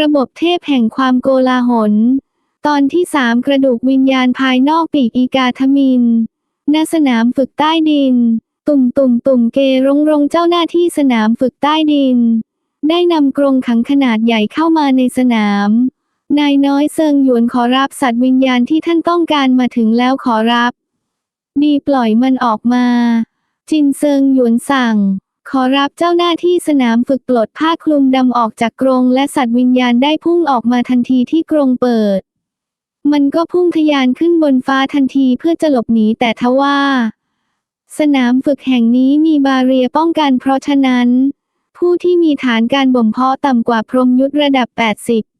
ระบบเทพแห่งความโกลาหล ตอนที่สามกระดูกวิญญาณภายนอกปีกอีกาทมินณสนามฝึกใต้ดิน ตุ่มตุ่มตุ่มเกรงรงเจ้าหน้าที่สนามฝึกใต้ดิน ได้นำกรงขังขนาดใหญ่เข้ามาในสนาม นายน้อยเซิงหยวนขอรับสัตว์วิญญาณที่ท่านต้องการมาถึงแล้วขอรับ ดีปล่อยมันออกมา จินเซิงหยวนสั่ง ขอรับเจ้าหน้าที่สนามฝึกปลดผ้าคลุมดำออกจากกรงและสัตว์วิญญาณได้พุ่งออกมาทันทีที่กรงเปิด มันก็พุ่งทะยานขึ้นบนฟ้าทันทีเพื่อจะหลบหนีแต่ทว่า สนามฝึกแห่งนี้มีบาเรียป้องกันเพราะฉะนั้น ผู้ที่มีฐานการบ่มเพาะต่ำกว่าพรมยุทธระดับ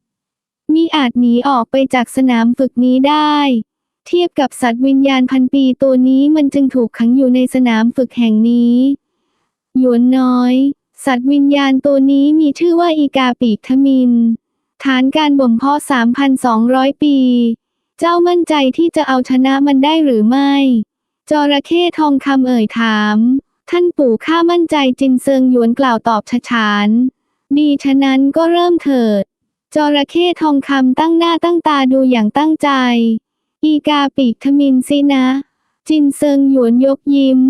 80 มีอาจหนีออกไปจากสนามฝึกนี้ได้ เทียบกับสัตว์วิญญาณพันปีตัวนี้มันจึงถูกขังอยู่ในสนามฝึกแห่งนี้ หยวนน้อย สัตว์วิญญาณตัวนี้มีชื่อว่าอีกาปีกทมิน ฐานการบ่มเพาะ 3,200 ปี เจ้ามั่นใจที่จะเอาชนะมันได้หรือไม่ จระเข้ทองคำเอ่ยถาม ท่านปู่ข้ามั่นใจจินเซิงหยวนกล่าวตอบฉะฉานดีฉะนั้นก็เริ่มเถิด จระเข้ทองคำตั้งหน้าตั้งตาดูอย่างตั้งใจ อีกาปีกทมินสินะ จินเซิงหยวนยกยิ้ม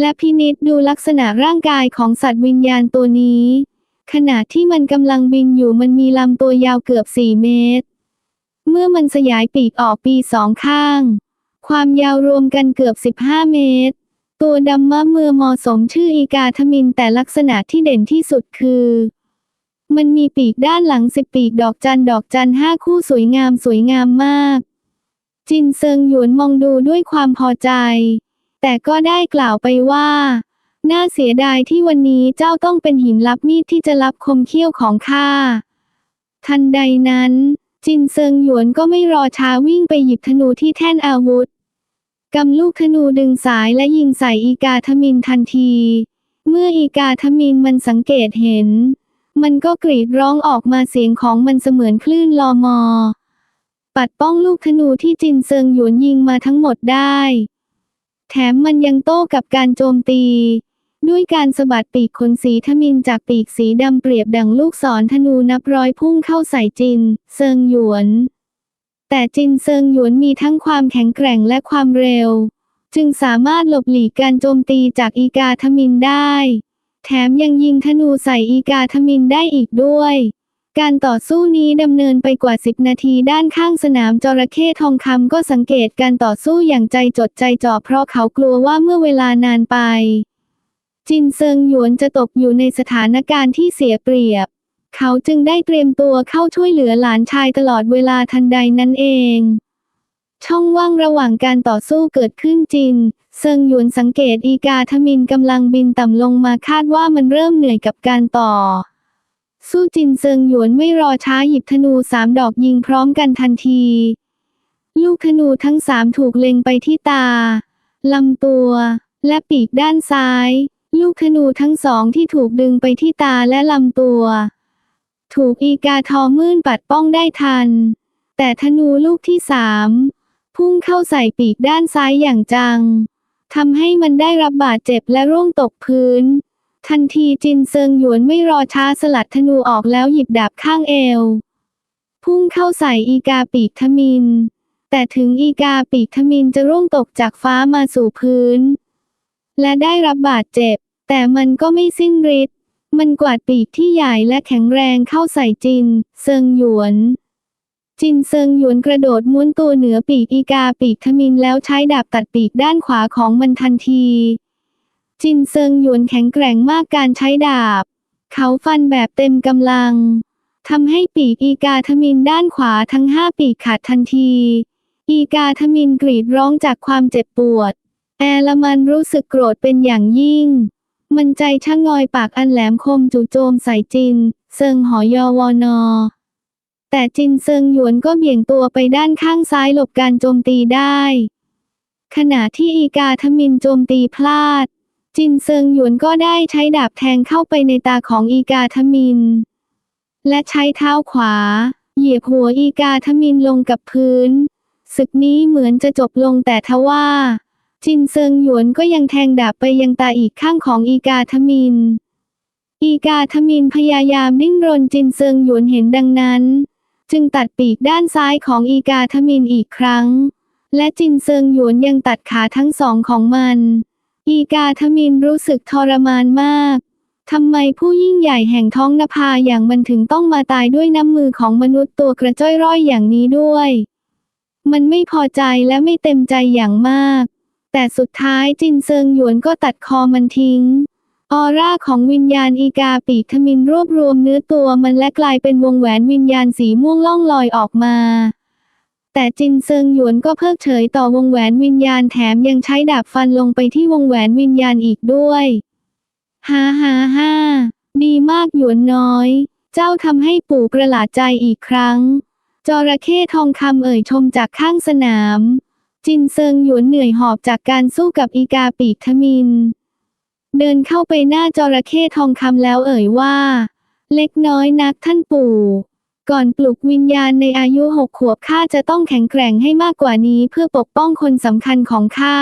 และพินิษดูลักษณะร่างกายของสัตว์วิญญาณตัวนี้ ขณะที่มันกำลังบินอยู่มันมีลำตัวยาวเกือบ 4 เมตร เมื่อมันสยายปีกออกปีสองข้าง ความยาวรวมกันเกือบ 15 เมตร ตัวดำมะเมือมาะสมชื่ออีกาทมินแต่ลักษณะที่เด่นที่สุดคือ มันมีปีกด้านหลังสิบปีกดอกจันดอกจันห้าคู่สวยงามสวยงามมาก จินเซิงหยวนมองดูด้วยความพอใจ แต่ก็ได้กล่าวไปว่า น่าเสียดายที่วันนี้เจ้าต้องเป็นหินลับมีดที่จะรับคมเขี้ยวของข้า ทันใดนั้น จินเซิงหยวนก็ไม่รอช้าวิ่งไปหยิบธนูที่แท่นอาวุธกำลูกธนูดึงสายและยิงใส่อีกาทมินทันที เมื่ออีกาทมินมันสังเกตเห็น มันก็กรีดร้องออกมาเสียงของมันเสมือนคลื่นลอมอ ปัดป้องลูกธนูที่จินเซิงหยวนยิงมาทั้งหมดได้ แถมมันยังโต้กับการโจมตี ด้วยการสะบัดปีกขนสีทมินจากปีกสีดำเปรียบดังลูกศรธนูนับร้อยพุ่งเข้าใส่จิน เซิงหยวน แต่จินเซิงหยวนมีทั้งความแข็งแกร่งและความเร็ว จึงสามารถหลบหลีกการโจมตีจากอีกาทมินได้ แถมยังยิงธนูใส่อีกาทมินได้อีกด้วย การต่อสู้นี้ดำเนินไปกว่า 10 นาทีด้านข้างสนามจระเข้ทองคำก็สังเกตการต่อสู้อย่างใจจดใจจ่อเพราะเขากลัวว่าเมื่อเวลานานไป จินเซิงหยวนจะตกอยู่ในสถานการณ์ที่เสียเปรียบ เขาจึงได้เตรียมตัวเข้าช่วยเหลือหลานชายตลอดเวลาทันใดนั้นเอง ช่องว่างระหว่างการต่อสู้เกิดขึ้นจริง เซิงหยวนสังเกตอีกาทมินกำลังบินต่ำลงมาคาดว่ามันเริ่มเหนื่อยกับการต่อ สู้จินเซิงหยวนไม่รอช้าหยิบธนูสามดอกยิงพร้อมกันทันที ลูกธนูทั้งสามถูกเล็งไปที่ตา ลำตัว และปีกด้านซ้าย ลูกธนูทั้งสองที่ถูกดึงไปที่ตาและลำตัว ถูกอีกาทองมื่นปัดป้องได้ทัน แต่ธนูลูกที่สามพุ่งเข้าใส่ปีกด้านซ้ายอย่างจังทำให้มันได้รับบาดเจ็บและร่วงตกพื้น ทันทีจินเซิงหยวนไม่รอช้าสลัดธนูออกแล้วหยิบดาบข้างเอว พุ่งเข้าใส่อีกาปีกทมิน แต่ถึงอีกาปีกทมินจะร่วงตกจากฟ้ามาสู่พื้น และได้รับบาดเจ็บ แต่มันก็ไม่สิ้นฤทธิ์มันกวาดปีกที่ใหญ่และแข็งแรงเข้าใส่จิน เซิงหยวน จินเซิงหยวนกระโดดม้วนตัวเหนือปีกอีกาปีกทมินแล้วใช้ดาบตัดปีกด้านขวาของมันทันที จินเซิงหยวนแข็งแกร่งมากการใช้ดาบ เขาฟันแบบเต็มกำลังทำให้ปีกอีกาทมินด้านขวาทั้งห้าปีกขาดทันที อีกาทมินกรีดร้องจากความเจ็บปวด แอลมันรู้สึกโกรธเป็นอย่างยิ่ง มันใจช่างงอยปากอันแหลมคมจู่โจมใส่จิน เซิงหอยอวอนอ แต่จินเซิงหยวนก็เบี่ยงตัวไปด้านข้างซ้ายหลบการโจมตีได้ ขณะที่อีกาทมินโจมตีพลาด จินเซิงหยวนก็ได้ใช้ดาบแทงเข้าไปในตาของอีกาทมิน และใช้เท้าขวา เหยียบหัวอีกาทมินลงกับพื้น ศึกนี้เหมือนจะจบลงแต่ทว่า จินเซิงหยวนก็ยังแทงดาบไปยังตาอีกข้างของอีกาทมิน อีกาทมินพยายามดิ้นรนจินเซิงหยวนเห็นดังนั้น จึงตัดปีกด้านซ้ายของอีกาทมินอีกครั้ง และจินเซิงหยวนยังตัดขาทั้งสองของมัน อีกาทมินรู้สึกทรมานมาก ทำไมผู้ยิ่งใหญ่แห่งท้องนภาอย่างมันถึงต้องมาตายด้วยน้ำมือของมนุษย์ตัวกระจ้อยร่อยอย่างนี้ด้วย มันไม่พอใจและไม่เต็มใจอย่างมาก แต่สุดท้ายจินเซิงหยวนก็ตัดคอมันทิ้ง ออร่าของวิญญาณอีกาปีกทมินรวบรวมเนื้อตัวมันและกลายเป็นวงแหวนวิญญาณสีม่วงล่องลอยออกมา แต่จินเซิงหยวนก็เพิกเฉยต่อวงแหวนวิญญาณแถมยังใช้ดาบฟันลงไปที่วงแหวนวิญญาณอีกด้วยฮ่าฮ่าฮ่าดีมากหยวนน้อย เจ้าทำให้ปู่ประหลาดใจอีกครั้ง จระเข้ทองคำเอ่ยชมจากข้างสนาม จินเซิงหยวนเหนื่อยหอบจากการสู้กับอีกาปีกทมิน เดินเข้าไปหน้าจระเข้ทองคำแล้วเอ่ยว่า เล็กน้อยนักท่านปู่ ก่อนปลุกวิญญาณในอายุหกขวบข้าจะต้องแข็งแกร่งให้มากกว่านี้เพื่อปกป้องคนสำคัญของข้า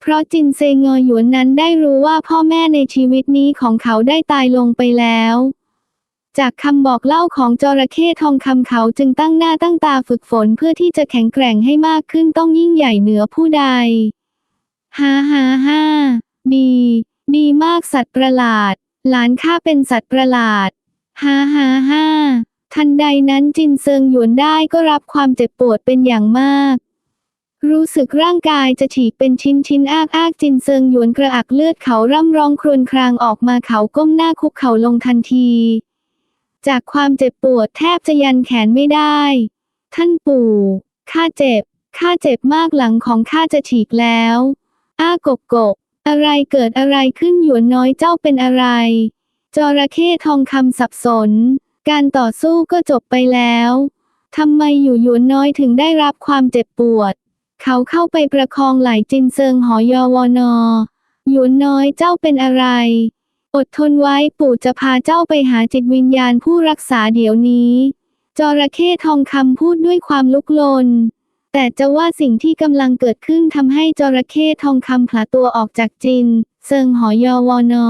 เพราะจินเซงอหยวนนั้นได้รู้ว่าพ่อแม่ในชีวิตนี้ของเขาได้ตายลงไปแล้ว จากคำบอกเล่าของจระเข้ทองคำเขาจึงตั้งหน้าตั้งตาฝึกฝนเพื่อที่จะแข็งแกร่งให้มากขึ้นต้องยิ่งใหญ่เหนือผู้ใดฮ่าฮ่าฮ่าดี ดีมากสัตว์ประหลาด หลานข้าเป็นสัตว์ประหลาดฮ่าฮ่าฮ่า ทันใดนั้นจินเซิงหยวนได้ก็รับความเจ็บปวดเป็นอย่างมาก รู้สึกร่างกายจะฉีกเป็นชิ้นชิ้นอากอากจินเซิงหยวนกระอักเลือดเขาร่ำร้องครวญครางออกมาเขาก้มหน้าคุกเข่าลงทันที จากความเจ็บปวดแทบจะยันแขนไม่ได้ ท่านปู่ข้าเจ็บข้าเจ็บมากหลังของข้าจะฉีกแล้ว อ้ากกกก อะไรเกิดอะไรขึ้นหยวนน้อยเจ้าเป็นอะไร จระเข้ทองคำสับสน การต่อสู้ก็จบไปแล้ว ทำไมอยู่หยวนน้อยถึงได้รับความเจ็บปวด เขาเข้าไปประคองไหลจินเซิงหอยอวนอหยวนน้อยเจ้าเป็นอะไร อดทนไว้ปู่จะพาเจ้าไปหาจิตวิญญาณผู้รักษาเดี๋ยวนี้ จระเข้ทองคำพูดด้วยความลุกลน แต่จะว่าสิ่งที่กำลังเกิดขึ้นทำให้จระเข้ทองคำผลาตัวออกจากจิน เซิงหอยอวนอ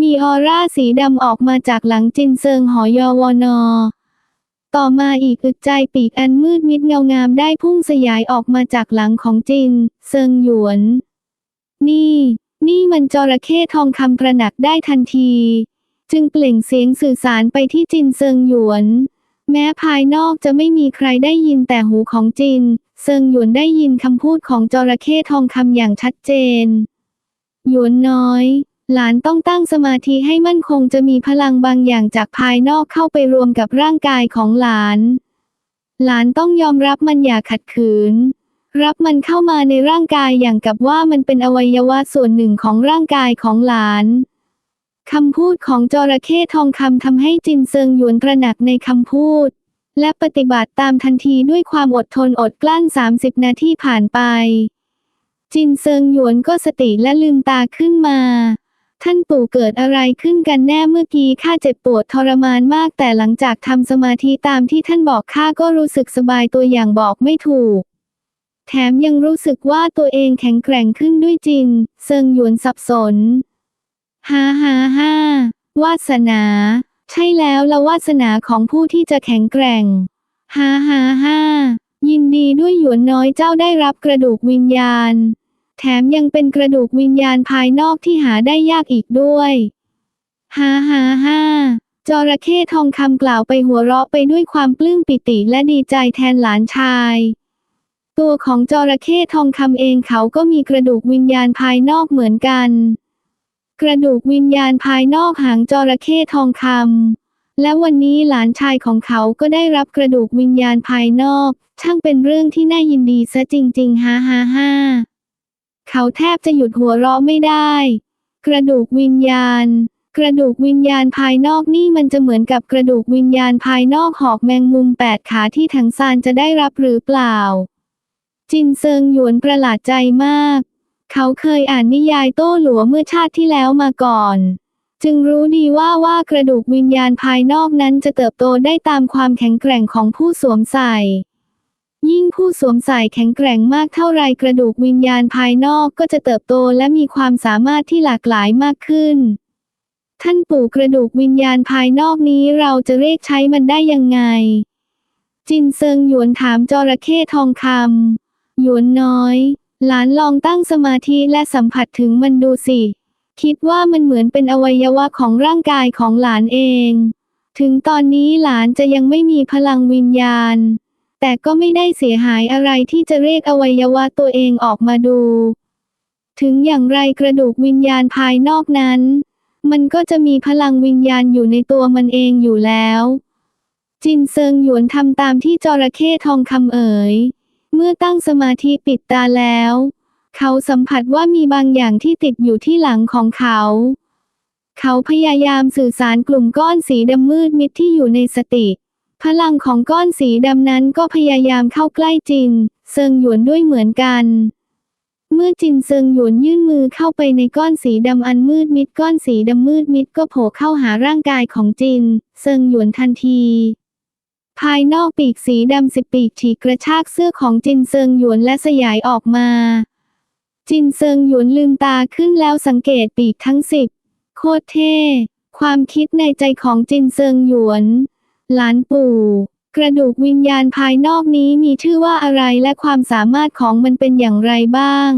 มีออร่าสีดำออกมาจากหลังจินเซิงหอยอวอนอ ต่อมาอีกอึดใจปีกอันมืดมิดเงางามได้พุ่งสยายออกมาจากหลังของจิน เซิงหยวน นี่ นี่มันจระเข้ทองคำตระหนักได้ทันที จึงเปล่งเสียงสื่อสารไปที่จินเซิงหยวน แม้ภายนอกจะไม่มีใครได้ยินแต่หูของจิน เซิงหยวนได้ยินคำพูดของจระเข้ทองคำอย่างชัดเจน หยวนน้อย หลานต้องตั้งสมาธิให้มั่นคงจะมีพลังบางอย่างจากภายนอกเข้าไปรวมกับร่างกายของหลาน หลานต้องยอมรับมันอย่าขัดขืน รับมันเข้ามาในร่างกายอย่างกับว่ามันเป็นอวัยวะส่วนหนึ่งของร่างกายของหลานคำพูดของจระเข้ทองคำทำให้จินเซิงหยวนตระหนักในคำพูด และปฏิบัติตามทันทีด้วยความอดทนอดกลั้น 30 นาทีผ่านไป จินเซิงหยวนก็สติและลืมตาขึ้นมา ท่านปู่เกิดอะไรขึ้นกันแน่เมื่อกี้ข้าเจ็บปวดทรมานมาก แต่หลังจากทำสมาธิตามที่ท่านบอกข้าก็รู้สึกสบายตัวอย่างบอกไม่ถูก แถมยังรู้สึกว่าตัวเองแข็งแกร่งขึ้นด้วยจินเซิงหยวนสับสนฮ่าฮ่าฮ่าวาสนา ใช่แล้วละวาสนาของผู้ที่จะแข็งแกร่งฮ่าฮ่าฮ่ายินดีด้วยหยวนน้อยเจ้าได้รับกระดูกวิญญาณ แถมยังเป็นกระดูกวิญญาณภายนอกที่หาได้ยากอีกด้วยฮ่าฮ่าฮ่าจระเข้ทองคำกล่าวไปหัวเราะไปด้วยความปลื้มปิติและดีใจแทนหลานชาย ตัวของจระเข้ทองคำเองเขาก็มีกระดูกวิญญาณภายนอกเหมือนกัน กระดูกวิญญาณภายนอกหางจระเข้ทองคำและวันนี้หลานชายของเขาก็ได้รับกระดูกวิญญาณภายนอก ช่างเป็นเรื่องที่น่ายินดีซะจริง ๆฮ่าฮ่าฮ่า เขาแทบจะหยุดหัวเราะไม่ได้ กระดูกวิญญาณ กระดูกวิญญาณภายนอกนี่มันจะเหมือนกับกระดูกวิญญาณภายนอกหอกแมงมุมแปดขาที่ถังซานจะได้รับหรือเปล่า จินเซิงหยวนประหลาดใจมาก เขาเคยอ่านนิยายโต้หลัวเมื่อชาติที่แล้วมาก่อน จึงรู้ดีว่าว่ากระดูกวิญญาณภายนอกนั้นจะเติบโตได้ตามความแข็งแกร่งของผู้สวมใส่ ยิ่งผู้สวมใส่แข็งแกร่งมากเท่าไรกระดูกวิญญาณภายนอกก็จะเติบโตและมีความสามารถที่หลากหลายมากขึ้น ท่านปู่กระดูกวิญญาณภายนอกนี้เราจะเรียกใช้มันได้ยังไง จินเซิงหยวนถามจระเข้ทองคำหยวนน้อย หลานลองตั้งสมาธิและสัมผัสถึงมันดูสิ คิดว่ามันเหมือนเป็นอวัยวะของร่างกายของหลานเอง ถึงตอนนี้หลานจะยังไม่มีพลังวิญญาณ แต่ก็ไม่ได้เสียหายอะไรที่จะเรียกอวัยวะตัวเองออกมาดู ถึงอย่างไรกระดูกวิญญาณภายนอกนั้น มันก็จะมีพลังวิญญาณอยู่ในตัวมันเองอยู่แล้ว จินเซิงหยวนทำตามที่จระเข้ทองคำเอ๋ย เมื่อตั้งสมาธิปิดตาแล้ว เขาสัมผัสว่ามีบางอย่างที่ติดอยู่ที่หลังของเขา เขาพยายามสื่อสารกลุ่มก้อนสีดำมืดมิดที่อยู่ในสติ พลังของก้อนสีดำนั้นก็พยายามเข้าใกล้จิน เซิงหยวนด้วยเหมือนกัน เมื่อจินเซิงหยวนยื่นมือเข้าไปในก้อนสีดำอันมืดมิดก้อนสีดำมืดมิดก็โผล่เข้าหาร่างกายของจิน เซิงหยวนทันทีภายนอกปีกสีดำสิบปีกฉีกกระชากเสื้อของจินเซิงหยวนและสยายออกมา จินเซิงหยวนลืมตาขึ้นแล้วสังเกตปีกทั้งสิบโคตรเท่ ความคิดในใจของจินเซิงหยวน หลานปู่ กระดูกวิญญาณภายนอกนี้มีชื่อว่าอะไรและความสามารถของมันเป็นอย่างไรบ้าง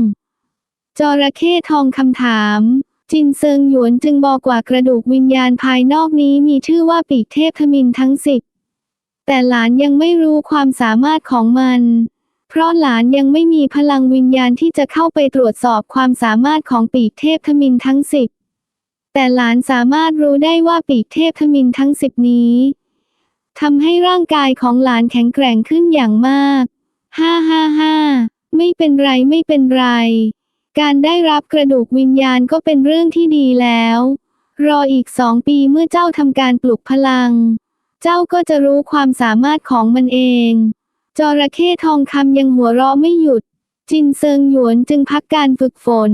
จระเข้ทองคำถาม จินเซิงหยวนจึงบอกว่ากระดูกวิญญาณภายนอกนี้มีชื่อว่าปีกเทพทมินทั้งสิบแต่หลานยังไม่รู้ความสามารถของมัน เพราะหลานยังไม่มีพลังวิญญาณที่จะเข้าไปตรวจสอบความสามารถของปีกเทพทมินทั้งสิบแต่หลานสามารถรู้ได้ว่าปีกเทพทมินทั้งสิบนี้ ทำให้ร่างกายของหลานแข็งแกร่งขึ้นอย่างมาก ฮ่าฮ่าฮ่าไม่เป็นไรไม่เป็นไร การได้รับกระดูกวิญญาณก็เป็นเรื่องที่ดีแล้ว รออีกสองปีเมื่อเจ้าทำการปลุกพลัง เจ้าก็จะรู้ความสามารถของมันเอง จระเข้ทองคำยังหัวเราะไม่หยุด จินเซิงหยวนจึงพักการฝึกฝน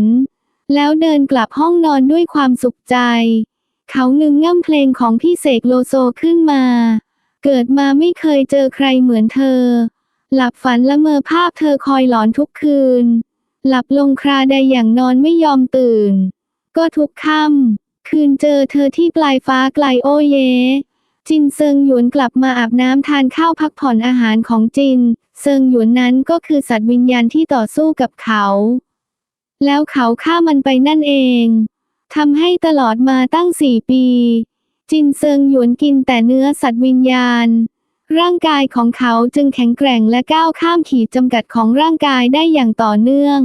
แล้วเดินกลับห้องนอนด้วยความสุขใจ เขางึงง่ำเพลงของพี่เสกโลโซขึ้นมา เกิดมาไม่เคยเจอใครเหมือนเธอ หลับฝันละเมอภาพเธอคอยหลอนทุกคืน หลับลงคราใดอย่างนอนไม่ยอมตื่น ก็ทุกค่ำคืนเจอเธอที่ปลายฟ้าไกลโอเย จินเซิงหยวนกลับมาอาบน้ำทานข้าวพักผ่อนอาหารของจิน เซิงหยวนนั้นก็คือสัตว์วิญญาณที่ต่อสู้กับเขา แล้วเขาฆ่ามันไปนั่นเองทำให้ตลอดมาตั้งสี่ปี จินเซิงหยวนกินแต่เนื้อสัตว์วิญญาณ ร่างกายของเขาจึงแข็งแกร่งและก้าวข้ามขีดจำกัดของร่างกายได้อย่างต่อเนื่อง